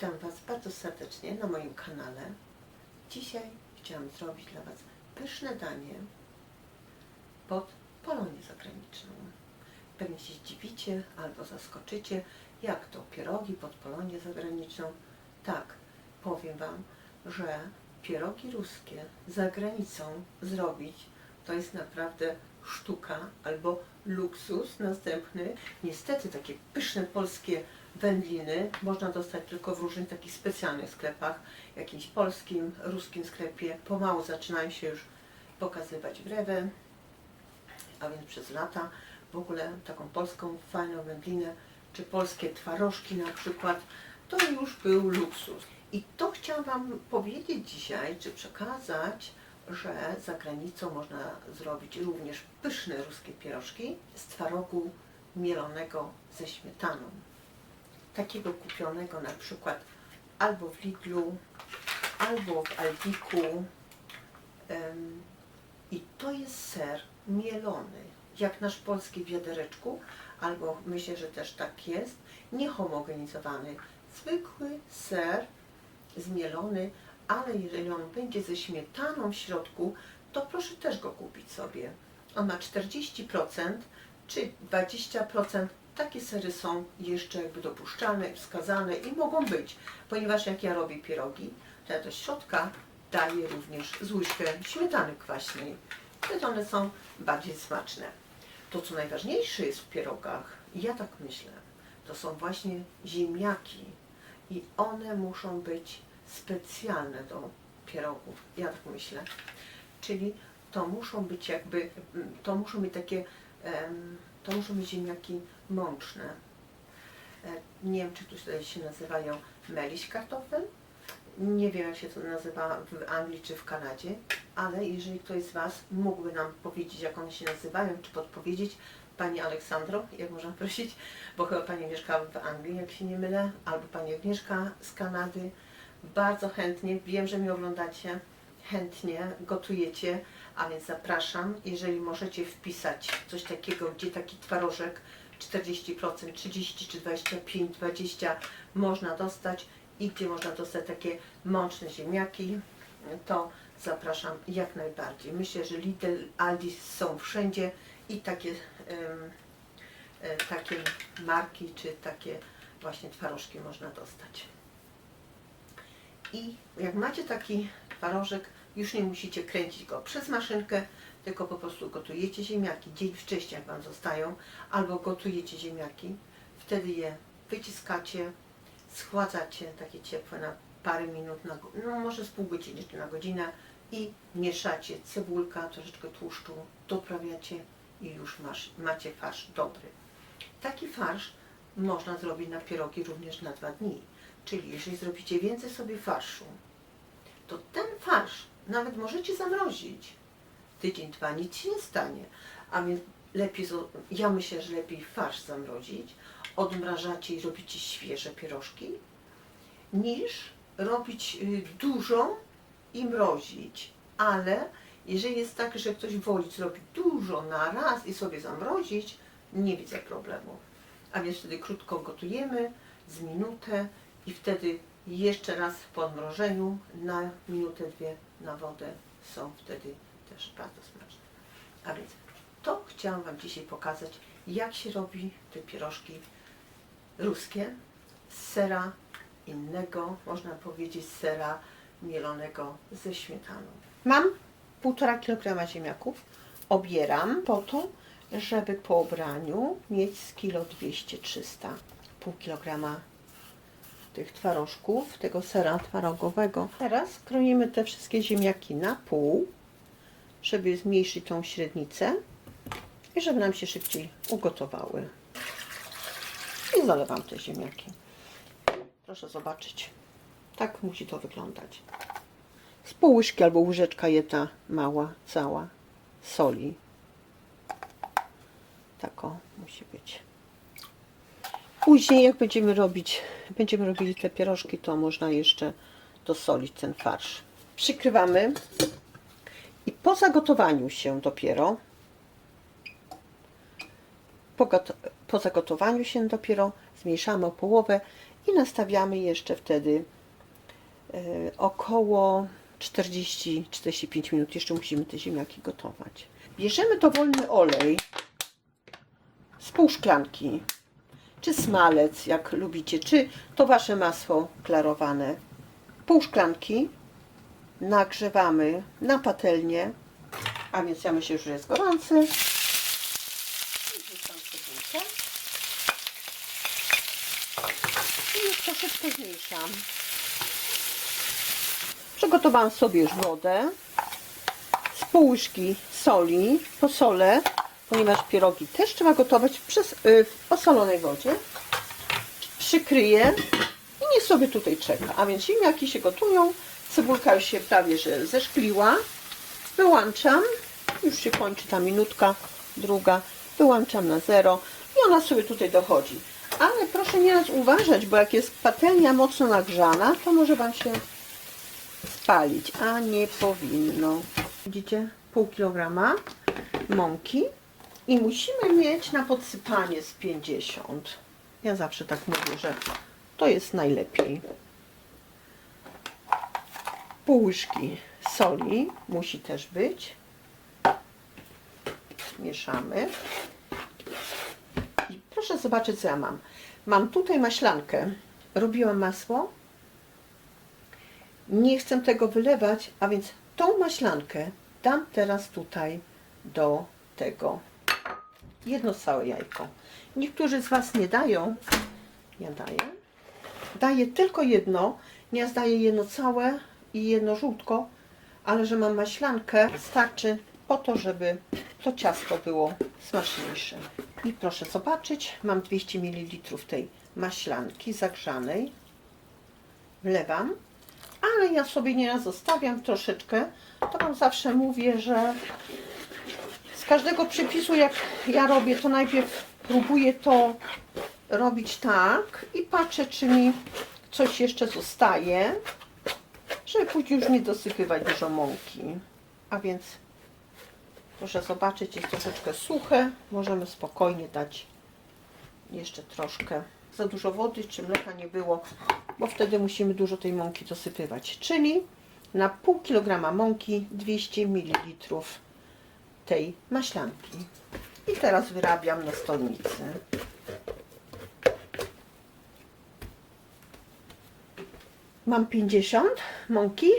Witam Was bardzo serdecznie na moim kanale. Dzisiaj chciałam zrobić dla Was pyszne danie pod polonię zagraniczną. Pewnie się zdziwicie albo zaskoczycie, jak to pierogi pod polonię zagraniczną. Tak, powiem Wam, że pierogi ruskie za granicą zrobić to jest naprawdę sztuka albo luksus następny. Niestety takie pyszne polskie wędliny można dostać tylko w różnych takich specjalnych sklepach, jakimś polskim, ruskim sklepie. Pomału zaczynają się już pokazywać w rewę, a więc przez lata w ogóle taką polską fajną wędlinę, czy polskie twarożki na przykład, to już był luksus. I to chciałam Wam powiedzieć dzisiaj, czy przekazać, że za granicą można zrobić również pyszne ruskie pierożki z twarogu mielonego ze śmietaną. Takiego kupionego na przykład albo w Lidlu, albo w Aldiku. I to jest ser mielony, jak nasz polski wiadereczku, albo myślę, że też tak jest, niehomogenizowany. Zwykły ser zmielony, ale jeżeli on będzie ze śmietaną w środku, to proszę też go kupić sobie. On ma 40% czy 20%. Takie sery są jeszcze jakby dopuszczalne, wskazane i mogą być, ponieważ jak ja robię pierogi, to ja do środka daję również z śmietany kwaśnej. Wtedy one są bardziej smaczne. To, co najważniejsze jest w pierogach, ja tak myślę, to są właśnie ziemniaki. I one muszą być specjalne do pierogów. Ja tak myślę. Czyli to muszą być jakby, to muszą być takie, to muszą być ziemniaki mączne. E, Nie wiem, czy tu tutaj się nazywają meliś kartofel. Nie wiem, jak się to nazywa w Anglii czy w Kanadzie, ale jeżeli ktoś z Was mógłby nam powiedzieć, jak one się nazywają, czy podpowiedzieć, Pani Aleksandro, jak można prosić, bo chyba Pani mieszka w Anglii, jak się nie mylę, albo Pani Agnieszka z Kanady. Bardzo chętnie, wiem, że mnie oglądacie, chętnie gotujecie, a więc zapraszam, jeżeli możecie wpisać coś takiego, gdzie taki twarożek 40%, 30 czy 25, 20 można dostać i gdzie można dostać takie mączne ziemniaki, to zapraszam jak najbardziej. Myślę, że Lidl, Aldi są wszędzie i takie, e, takie marki czy takie właśnie twarożki można dostać. I jak macie taki twarożek, już nie musicie kręcić go przez maszynkę, tylko po prostu gotujecie ziemniaki dzień wcześniej, jak Wam zostają, albo gotujecie ziemniaki, wtedy je wyciskacie, schładzacie takie ciepłe na parę minut, na, no może z pół godziny czy na godzinę i mieszacie cebulka, troszeczkę tłuszczu, doprawiacie i już masz, macie farsz dobry. Taki farsz można zrobić na pierogi również na dwa dni. Czyli jeżeli zrobicie więcej sobie farszu, to ten farsz nawet możecie zamrozić. Tydzień, dwa, nic się nie stanie. A więc lepiej, ja myślę, że lepiej farsz zamrozić, odmrażacie i robicie świeże pierożki, niż robić y, dużo i mrozić. Ale jeżeli jest tak, że ktoś woli zrobić dużo na raz i sobie zamrozić, nie widzę problemu. A więc wtedy krótko gotujemy, z minutę i wtedy jeszcze raz po odmrożeniu na minutę, dwie na wodę są wtedy też bardzo smaczne. A więc to chciałam Wam dzisiaj pokazać, jak się robi te pierożki ruskie z sera innego, można powiedzieć sera mielonego ze śmietaną. Mam 1,5 kg ziemniaków. Obieram po to, żeby po obraniu mieć z kilo 200-300. Pół kilograma tych twarożków, tego sera twarogowego. Teraz kroimy te wszystkie ziemniaki na pół, żeby zmniejszyć tą średnicę i żeby nam się szybciej ugotowały. I zalewam te ziemniaki. Proszę zobaczyć. Tak musi to wyglądać. Z pół łyżki albo łyżeczka jedna mała, cała soli. Tako musi być. Później jak będziemy robić, będziemy robili te pierożki, to można jeszcze dosolić ten farsz. Przykrywamy i po zagotowaniu się dopiero po, po zagotowaniu się dopiero zmniejszamy o połowę i nastawiamy jeszcze wtedy e, około 40-45 minut. Jeszcze musimy te ziemniaki gotować. Bierzemy dowolny olej z pół szklanki, czy smalec, jak lubicie, czy to wasze masło klarowane. Pół szklanki nagrzewamy na patelnię, a więc ja myślę, że jest gorący. I już troszeczkę zmniejszam. Przygotowałam sobie już wodę. Z pół łyżki soli, posolę, ponieważ pierogi też trzeba gotować przez, y, w osolonej wodzie. Przykryję i niech sobie tutaj czeka. A więc ziemniaki się gotują, cebulka już się prawie że zeszkliła. Wyłączam, już się kończy ta minutka, druga. Wyłączam na zero i ona sobie tutaj dochodzi. Ale proszę nieraz uważać, bo jak jest patelnia mocno nagrzana, to może Wam się spalić, a nie powinno. Widzicie? Pół kilograma mąki i musimy mieć na podsypanie z 50. Ja zawsze tak mówię, że to jest najlepiej. Pół łyżki soli musi też być. Mieszamy. I proszę zobaczyć, co ja mam. Mam tutaj maślankę. Robiłam masło. Nie chcę tego wylewać, a więc tą maślankę dam teraz tutaj do tego. Jedno całe jajko. Niektórzy z Was nie dają. Ja daję. Daję tylko jedno. Nie daję jedno całe i jedno żółtko, ale że mam maślankę, starczy po to, żeby to ciasto było smaczniejsze. I proszę zobaczyć, mam 200 ml tej maślanki zagrzanej. Wlewam, ale ja sobie nieraz zostawiam troszeczkę. To Wam zawsze mówię, że każdego przepisu, jak ja robię, to najpierw próbuję to robić tak i patrzę, czy mi coś jeszcze zostaje, żeby później już nie dosypywać dużo mąki. A więc proszę zobaczyć, jest troszeczkę suche. Możemy spokojnie dać jeszcze troszkę. Za dużo wody czy mleka nie było, bo wtedy musimy dużo tej mąki dosypywać. Czyli na pół kilograma mąki 200 ml tej maślanki. I teraz wyrabiam na stolnicy. Mam 50 mąki.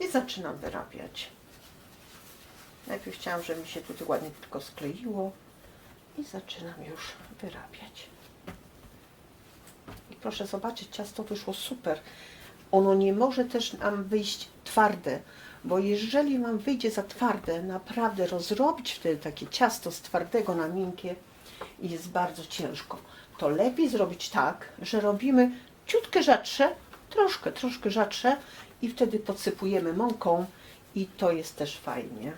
I zaczynam wyrabiać. Najpierw chciałam, żeby mi się tutaj ładnie tylko skleiło. I zaczynam już wyrabiać. Proszę zobaczyć, ciasto wyszło super. Ono nie może też nam wyjść twarde, bo jeżeli nam wyjdzie za twarde, naprawdę rozrobić wtedy takie ciasto z twardego na miękkie jest bardzo ciężko. To lepiej zrobić tak, że robimy ciutkę rzadsze, troszkę, troszkę rzadsze i wtedy podsypujemy mąką i to jest też fajnie.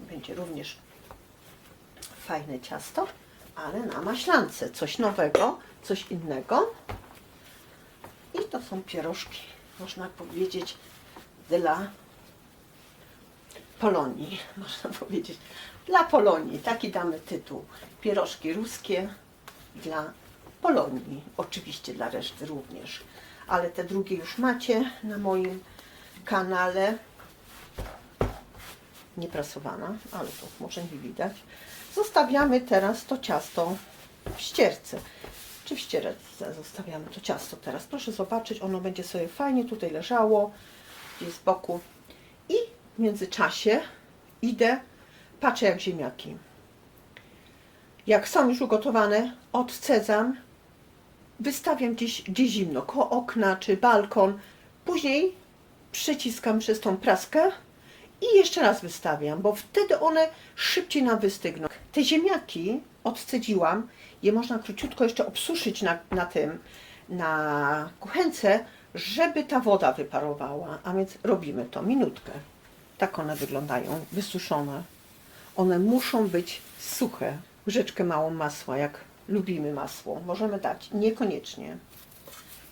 Będzie również fajne ciasto, ale na maślance. Coś nowego, coś innego. I to są pierożki, można powiedzieć, dla Polonii. Można powiedzieć, dla Polonii. Taki damy tytuł. Pierożki ruskie dla Polonii. Oczywiście dla reszty również. Ale te drugie już macie na moim kanale. Nieprasowana, ale to może nie widać. Zostawiamy teraz to ciasto w ścierce czy w ścierce zostawiamy to ciasto teraz. Proszę zobaczyć, ono będzie sobie fajnie tutaj leżało, gdzieś z boku. I w międzyczasie idę, patrzę jak ziemniaki. Jak są już ugotowane, odcedzam, wystawiam gdzieś, gdzieś zimno, koło okna czy balkon. Później przyciskam przez tą praskę i jeszcze raz wystawiam, bo wtedy one szybciej nam wystygną. Te ziemniaki odcedziłam, je można króciutko jeszcze obsuszyć na, na tym, na kuchence, żeby ta woda wyparowała. A więc robimy to minutkę. Tak one wyglądają, wysuszone. One muszą być suche. Łyżeczkę małą masła, jak lubimy masło. Możemy dać, niekoniecznie.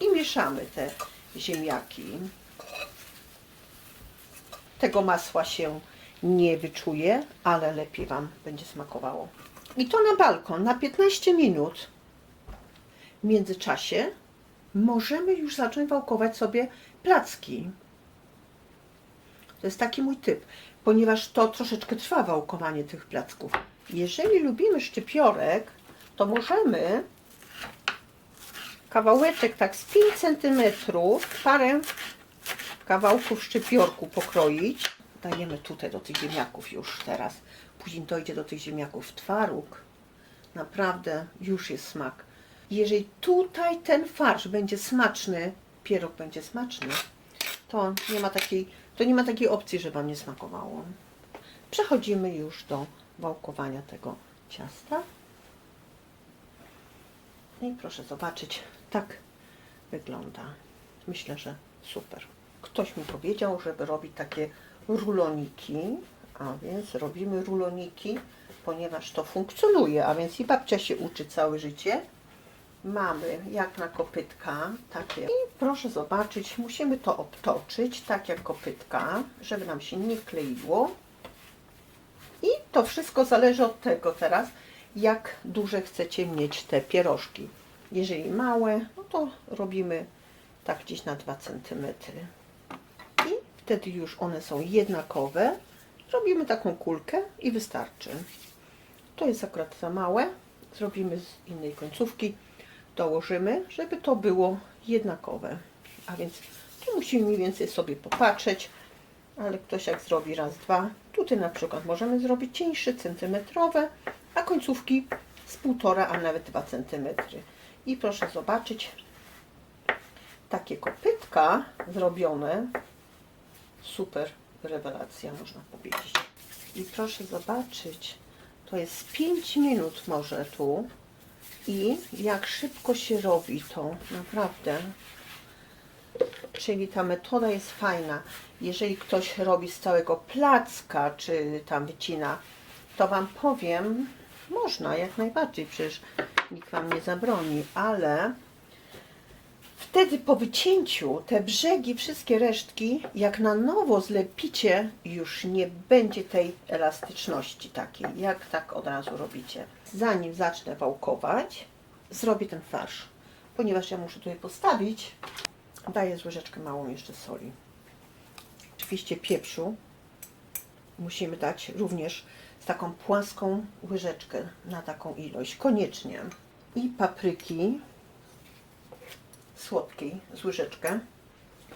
I mieszamy te ziemniaki. tego masła się nie wyczuje, ale lepiej Wam będzie smakowało. I to na balkon na 15 minut. W międzyczasie możemy już zacząć wałkować sobie placki. To jest taki mój typ, ponieważ to troszeczkę trwa wałkowanie tych placków. Jeżeli lubimy szczypiorek, to możemy kawałeczek tak z 5 cm, parę kawałków szczypiorku pokroić. Dajemy tutaj do tych ziemniaków już teraz. Później dojdzie do tych ziemniaków twaróg. Naprawdę już jest smak. Jeżeli tutaj ten farsz będzie smaczny, pierog będzie smaczny, to nie ma takiej, to nie ma takiej opcji, że Wam nie smakowało. Przechodzimy już do wałkowania tego ciasta. I proszę zobaczyć, tak wygląda. Myślę, że super. Ktoś mi powiedział, żeby robić takie ruloniki, a więc robimy ruloniki, ponieważ to funkcjonuje, a więc i babcia się uczy całe życie. Mamy jak na kopytka takie i proszę zobaczyć, musimy to obtoczyć tak jak kopytka, żeby nam się nie kleiło. I to wszystko zależy od tego teraz, jak duże chcecie mieć te pierożki. Jeżeli małe, no to robimy tak gdzieś na 2 cm. Wtedy już one są jednakowe. Robimy taką kulkę i wystarczy. To jest akurat za małe. Zrobimy z innej końcówki. Dołożymy, żeby to było jednakowe. A więc tu musimy mniej więcej sobie popatrzeć. Ale ktoś jak zrobi raz, dwa. Tutaj na przykład możemy zrobić cieńsze, centymetrowe, a końcówki z półtora, a nawet 2 cm. I proszę zobaczyć, takie kopytka zrobione. Super rewelacja, można powiedzieć. I proszę zobaczyć, to jest 5 minut może tu. I jak szybko się robi to, naprawdę. Czyli ta metoda jest fajna. Jeżeli ktoś robi z całego placka, czy tam wycina, to Wam powiem, można jak najbardziej, przecież nikt Wam nie zabroni, ale wtedy po wycięciu te brzegi, wszystkie resztki, jak na nowo zlepicie, już nie będzie tej elastyczności takiej, jak tak od razu robicie. Zanim zacznę wałkować, zrobię ten farsz, ponieważ ja muszę tutaj postawić, daję z łyżeczkę małą jeszcze soli. Oczywiście pieprzu musimy dać również z taką płaską łyżeczkę na taką ilość, koniecznie. I papryki słodkiej z łyżeczkę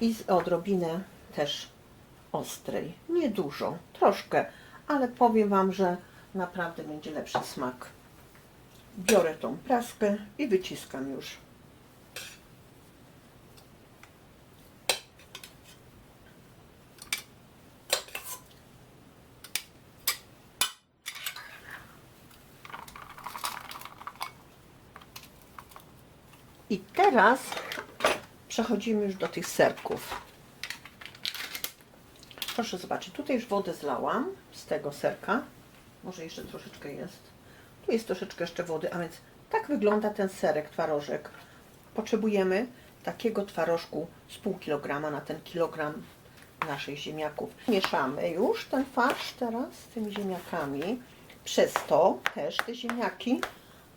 i z odrobinę też ostrej. Nie dużo, troszkę, ale powiem Wam, że naprawdę będzie lepszy smak. Biorę tą praskę i wyciskam już. I teraz przechodzimy już do tych serków. Proszę zobaczyć, tutaj już wodę zlałam z tego serka. Może jeszcze troszeczkę jest. Tu jest troszeczkę jeszcze wody, a więc tak wygląda ten serek, twarożek. Potrzebujemy takiego twarożku z pół kilograma na ten kilogram naszych ziemniaków. Mieszamy już ten farsz teraz z tymi ziemniakami. Przez to też te ziemniaki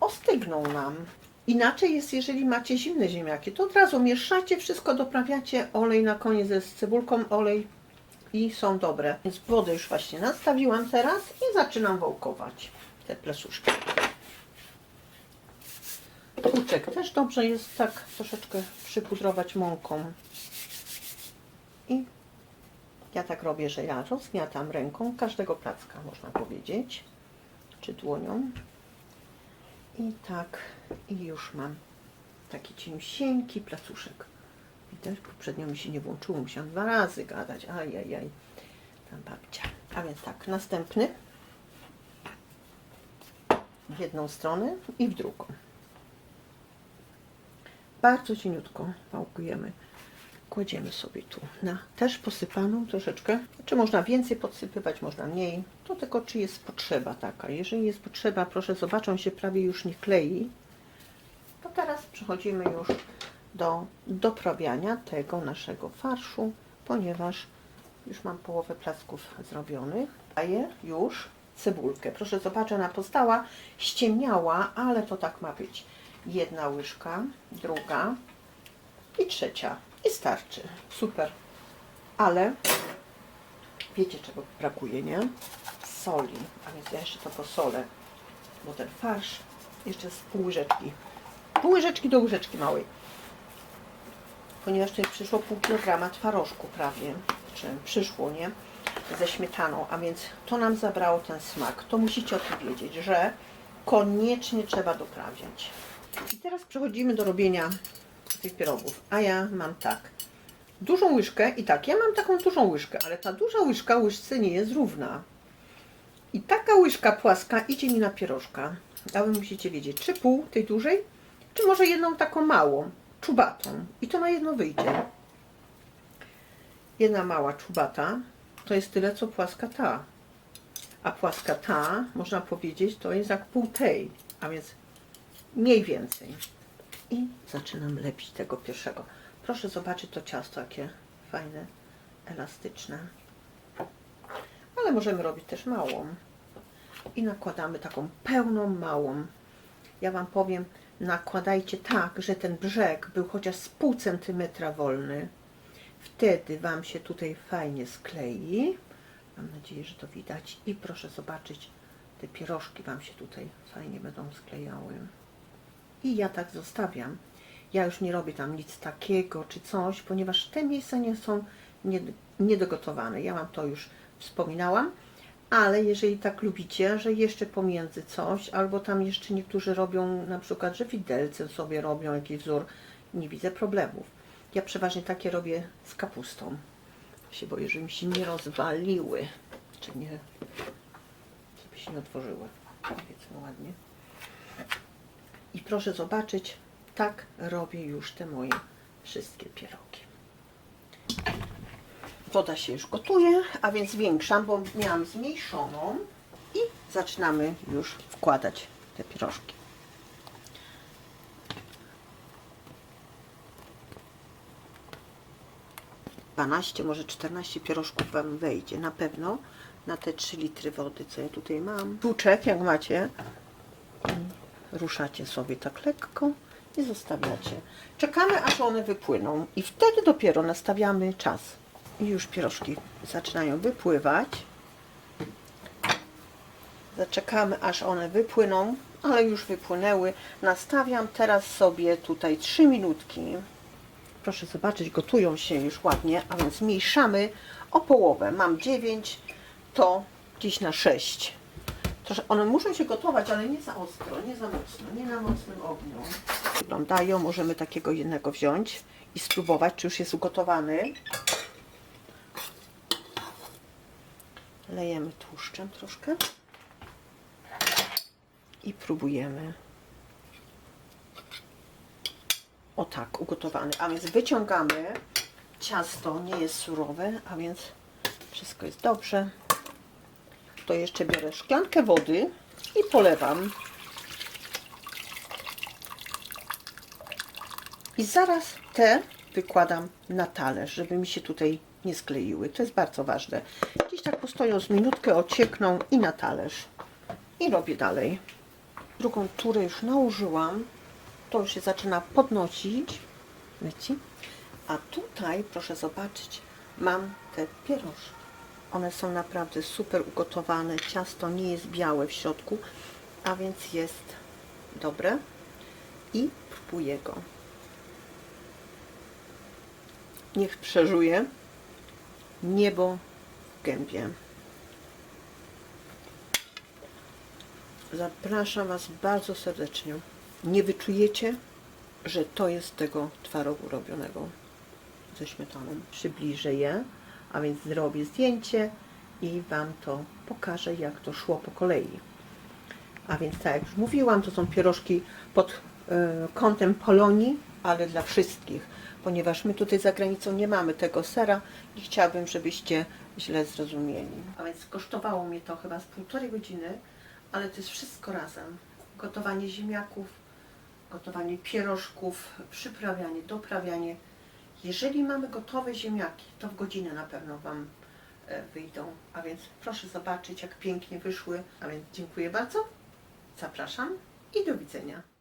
ostygną nam. Inaczej jest, jeżeli macie zimne ziemniaki, to od razu mieszacie, wszystko doprawiacie, olej na koniec z cebulką, olej i są dobre. Więc wodę już właśnie nastawiłam teraz i zaczynam wałkować te plesuszki. Tłuczek też dobrze jest tak troszeczkę przypudrować mąką. I ja tak robię, że ja rozgniatam ręką każdego placka, można powiedzieć, czy dłonią. I tak, i już mam taki cieniusieńki placuszek. Widać, poprzednio mi się nie włączyło, musiałam dwa razy gadać. Ajajaj, tam babcia. A więc tak, następny. W jedną stronę i w drugą. Bardzo cieniutko wałkujemy. Kładziemy sobie tu na też posypaną troszeczkę. Czy można więcej podsypywać, można mniej. To tylko czy jest potrzeba taka. Jeżeli jest potrzeba, proszę zobaczą się prawie już nie klei. Przechodzimy już do doprawiania tego naszego farszu, ponieważ Już mam połowę placków zrobionych. Daję już cebulkę. Proszę zobaczyć, ona powstała, ściemniała, ale to tak ma być. Jedna łyżka, druga i trzecia. I starczy. Super. Ale wiecie czego brakuje, nie? Soli. A więc ja jeszcze to posolę. Bo ten farsz jeszcze z pół łyżeczki. Pół łyżeczki do łyżeczki małej. Ponieważ tutaj przyszło pół kilograma twarożku prawie. Czy przyszło, nie? Ze śmietaną. A więc to nam zabrało ten smak. To musicie o tym wiedzieć, że koniecznie trzeba doprawiać. I teraz przechodzimy do robienia tych pierogów. A ja mam tak. Dużą łyżkę i tak, ja mam taką dużą łyżkę, ale ta duża łyżka łyżce nie jest równa. I taka łyżka płaska idzie mi na pierożka. A wy musicie wiedzieć, czy pół tej dużej, czy może jedną taką małą, czubatą. I to na jedno wyjdzie. Jedna mała czubata to jest tyle, co płaska ta. A płaska ta, można powiedzieć, to jest jak pół tej, a więc mniej więcej. I zaczynam lepić tego pierwszego. Proszę zobaczyć to ciasto, jakie fajne, elastyczne. Ale możemy robić też małą. I nakładamy taką pełną, małą. Ja Wam powiem, nakładajcie tak, że ten brzeg był chociaż z pół centymetra wolny. Wtedy Wam się tutaj fajnie sklei. Mam nadzieję, że to widać. I proszę zobaczyć, te pierożki Wam się tutaj fajnie będą sklejały. I ja tak zostawiam. Ja już nie robię tam nic takiego czy coś, ponieważ te miejsca nie są nied- niedogotowane. Ja Wam to już wspominałam, ale jeżeli tak lubicie, że jeszcze pomiędzy coś, albo tam jeszcze niektórzy robią na przykład, że widelce sobie robią jakiś wzór, nie widzę problemów. Ja przeważnie takie robię z kapustą. Się boję, żeby mi się nie rozwaliły, czy nie, żeby się nie otworzyły, powiedzmy ładnie. I proszę zobaczyć, tak robię już te moje wszystkie pierogi. Woda się już gotuje, a więc zwiększam, bo miałam zmniejszoną i zaczynamy już wkładać te pierożki. Dwanaście, może 14 pierożków Wam wejdzie na pewno na te 3 litry wody, co ja tutaj mam. Tłuczek, jak macie, ruszacie sobie tak lekko i zostawiacie. Czekamy, aż one wypłyną i wtedy dopiero nastawiamy czas. I już pierożki zaczynają wypływać. Zaczekamy, aż one wypłyną, ale już wypłynęły. Nastawiam teraz sobie tutaj 3 minutki. Proszę zobaczyć, gotują się już ładnie, a więc zmniejszamy o połowę. Mam 9, to gdzieś na 6. Trosze, one muszą się gotować, ale nie za ostro, nie za mocno, nie na mocnym ogniu. Wyglądają, możemy takiego jednego wziąć i spróbować, czy już jest ugotowany. Lejemy tłuszczem troszkę i próbujemy. O tak, ugotowany. A więc wyciągamy. Ciasto nie jest surowe, a więc wszystko jest dobrze. To jeszcze biorę szklankę wody i polewam. I zaraz te wykładam na talerz, żeby mi się tutaj nie skleiły. To jest bardzo ważne. Gdzieś tak postoją z minutkę, ociekną i na talerz. I robię dalej. Drugą turę już nałożyłam. To już się zaczyna podnosić. Leci. A tutaj, proszę zobaczyć, mam te pierożki. One są naprawdę super ugotowane. Ciasto nie jest białe w środku, a więc jest dobre. I próbuję go. Niech przeżuje niebo w gębie. Zapraszam Was bardzo serdecznie. Nie wyczujecie, że to jest tego twarogu robionego ze śmietaną. Przybliżę je, a więc zrobię zdjęcie i Wam to pokażę, jak to szło po kolei. A więc tak jak już mówiłam, to są pierożki pod y, kątem Polonii, ale dla wszystkich, ponieważ my tutaj za granicą nie mamy tego sera i chciałabym, żebyście źle zrozumieli. A więc kosztowało mnie to chyba z półtorej godziny, ale to jest wszystko razem. Gotowanie ziemniaków, gotowanie pierożków, przyprawianie, doprawianie. Jeżeli mamy gotowe ziemniaki, to w godzinę na pewno Wam e, wyjdą. A więc proszę zobaczyć, jak pięknie wyszły. A więc dziękuję bardzo. Zapraszam i do widzenia.